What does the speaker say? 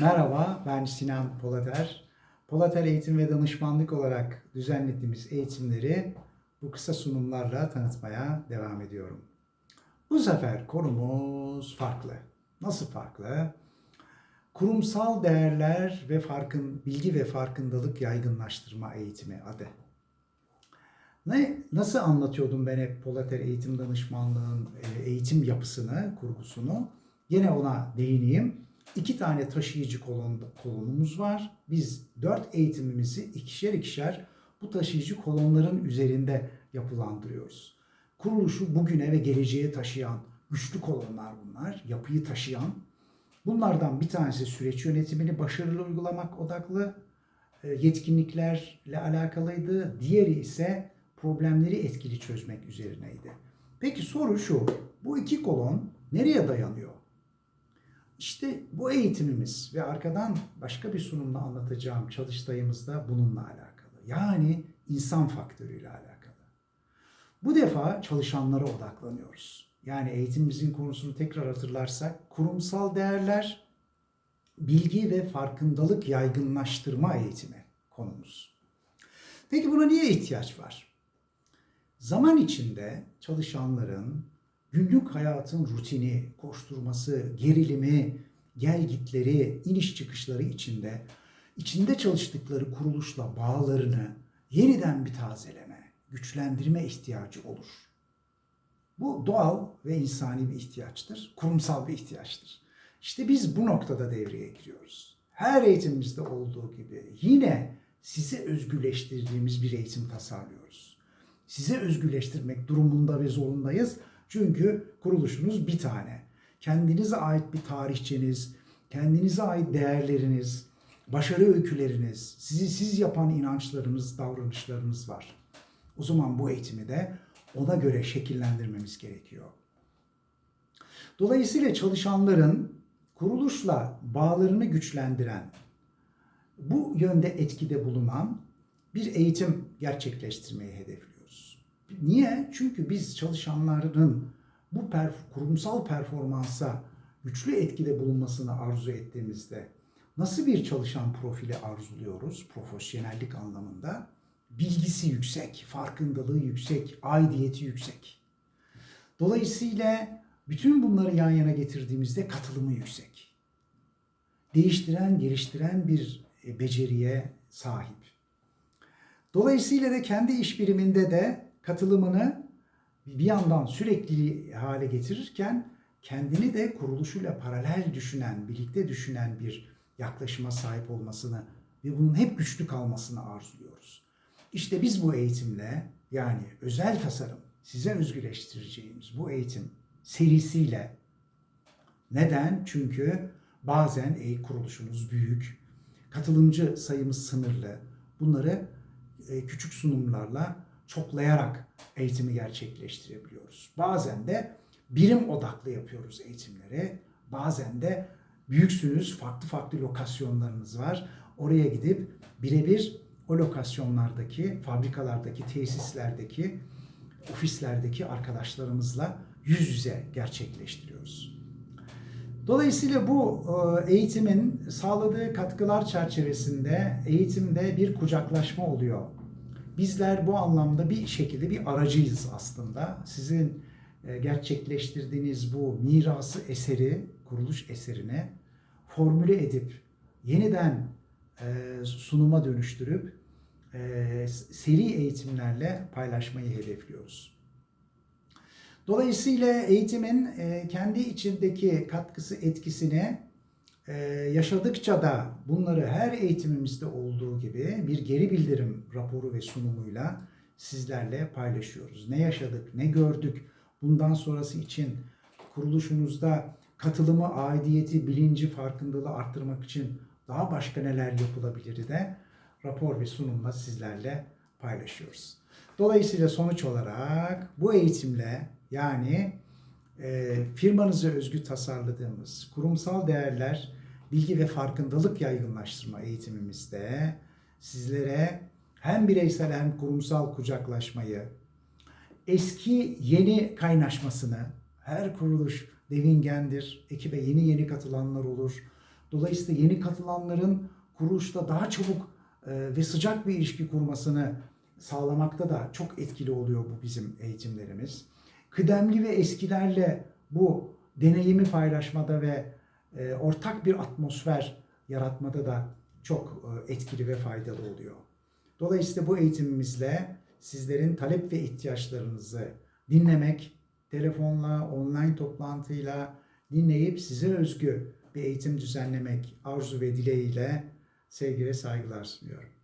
Merhaba, ben Sinan Polater. Polater Eğitim ve Danışmanlık olarak düzenlediğimiz eğitimleri bu kısa sunumlarla tanıtmaya devam ediyorum. Bu sefer konumuz farklı. Nasıl farklı? Kurumsal değerler ve farkın bilgi ve farkındalık yaygınlaştırma eğitimi adı. Ne nasıl anlatıyordum ben hep Polater Eğitim Danışmanlığı'nın e, eğitim yapısını, kurgusunu? Yine ona değineyim. İki tane taşıyıcı kolon, kolonumuz var. Biz dört eğitimimizi ikişer ikişer bu taşıyıcı kolonların üzerinde yapılandırıyoruz. Kuruluşu bugüne ve geleceğe taşıyan güçlü kolonlar bunlar, yapıyı taşıyan. Bunlardan bir tanesi süreç yönetimini başarılı uygulamak odaklı e, yetkinliklerle alakalıydı. Diğeri ise problemleri etkili çözmek üzerineydi. Peki soru şu, bu iki kolon nereye dayanıyor? İşte bu eğitimimiz ve arkadan başka bir sunumda anlatacağım çalıştayımız da bununla alakalı. Yani insan faktörüyle alakalı. Bu defa çalışanlara odaklanıyoruz. Yani eğitimimizin konusunu tekrar hatırlarsak kurumsal değerler, bilgi ve farkındalık yaygınlaştırma eğitimi konumuz. Peki buna niye ihtiyaç var? Zaman içinde çalışanların günlük hayatın rutini, koşturması, gerilimi, gelgitleri, iniş çıkışları içinde içinde çalıştıkları kuruluşla bağlarını yeniden bir tazeleme, güçlendirme ihtiyacı olur. Bu doğal ve insani bir ihtiyaçtır, kurumsal bir ihtiyaçtır. İşte biz bu noktada devreye giriyoruz. Her eğitimimizde olduğu gibi yine size özgürleştirdiğimiz bir eğitim tasarlıyoruz. Size özgürleştirmek durumunda ve zorundayız. Çünkü kuruluşunuz bir tane. Kendinize ait bir tarihçeniz, kendinize ait değerleriniz, başarı öyküleriniz, sizi siz yapan inançlarınız, davranışlarınız var. O zaman bu eğitimi de ona göre şekillendirmemiz gerekiyor. Dolayısıyla çalışanların kuruluşla bağlarını güçlendiren, bu yönde etkide bulunan bir eğitim gerçekleştirmeyi hedefliyoruz. Niye? Çünkü biz çalışanların bu perf- kurumsal performansa güçlü etkide bulunmasını arzu ettiğimizde nasıl bir çalışan profili arzuluyoruz profesyonellik anlamında? Bilgisi yüksek, farkındalığı yüksek, aidiyeti yüksek. Dolayısıyla bütün bunları yan yana getirdiğimizde katılımı yüksek. Değiştiren, geliştiren bir e, beceriye sahip. Dolayısıyla da kendi iş biriminde de katılımını bir yandan sürekli hale getirirken kendini de kuruluşuyla paralel düşünen, birlikte düşünen bir yaklaşıma sahip olmasını ve bunun hep güçlü kalmasını arzuluyoruz. İşte biz bu eğitimle yani özel tasarım, size özgürleştireceğimiz bu eğitim serisiyle neden? Çünkü bazen e kuruluşumuz büyük, katılımcı sayımız sınırlı. Bunları e, küçük sunumlarla çoklayarak eğitimi gerçekleştirebiliyoruz. Bazen de birim odaklı yapıyoruz eğitimleri. Bazen de büyüksünüz, farklı farklı lokasyonlarınız var. Oraya gidip birebir o lokasyonlardaki, fabrikalardaki, tesislerdeki, ofislerdeki arkadaşlarımızla yüz yüze gerçekleştiriyoruz. Dolayısıyla bu e, eğitimin sağladığı katkılar çerçevesinde eğitimde bir kucaklaşma oluyor. Bizler bu anlamda bir şekilde bir aracıyız aslında. Sizin e, gerçekleştirdiğiniz bu mirası eseri, kuruluş eserine formüle edip yeniden e, sunuma dönüştürüp seri eğitimlerle paylaşmayı hedefliyoruz. Dolayısıyla eğitimin e, kendi içindeki katkısı, etkisini e, yaşadıkça da bunları her eğitimimizde olduğu gibi bir geri bildirim raporu ve sunumuyla sizlerle paylaşıyoruz. Ne yaşadık, ne gördük, bundan sonrası için kuruluşunuzda katılımı, aidiyeti, bilinci, farkındalığı arttırmak için daha başka neler yapılabilir de rapor ve sunumla sizlerle paylaşıyoruz. Dolayısıyla sonuç olarak bu eğitimle yani e, firmanıza özgü tasarladığımız kurumsal değerler, bilgi ve farkındalık yaygınlaştırma eğitimimizde sizlere hem bireysel hem kurumsal kucaklaşmayı, eski yeni kaynaşmasını, her kuruluş devingendir, ekibe yeni yeni katılanlar olur. Dolayısıyla yeni katılanların kuruluşta daha çabuk e, ve sıcak bir ilişki kurmasını sağlamakta da çok etkili oluyor bu bizim eğitimlerimiz. Kıdemli ve eskilerle bu deneyimi paylaşmada ve e, ortak bir atmosfer yaratmada da çok e, etkili ve faydalı oluyor. Dolayısıyla bu eğitimimizle sizlerin talep ve ihtiyaçlarınızı dinlemek, telefonla, online toplantıyla dinleyip size özgü bir eğitim düzenlemek arzu ve dileğiyle sevgi ve saygılar sunuyorum.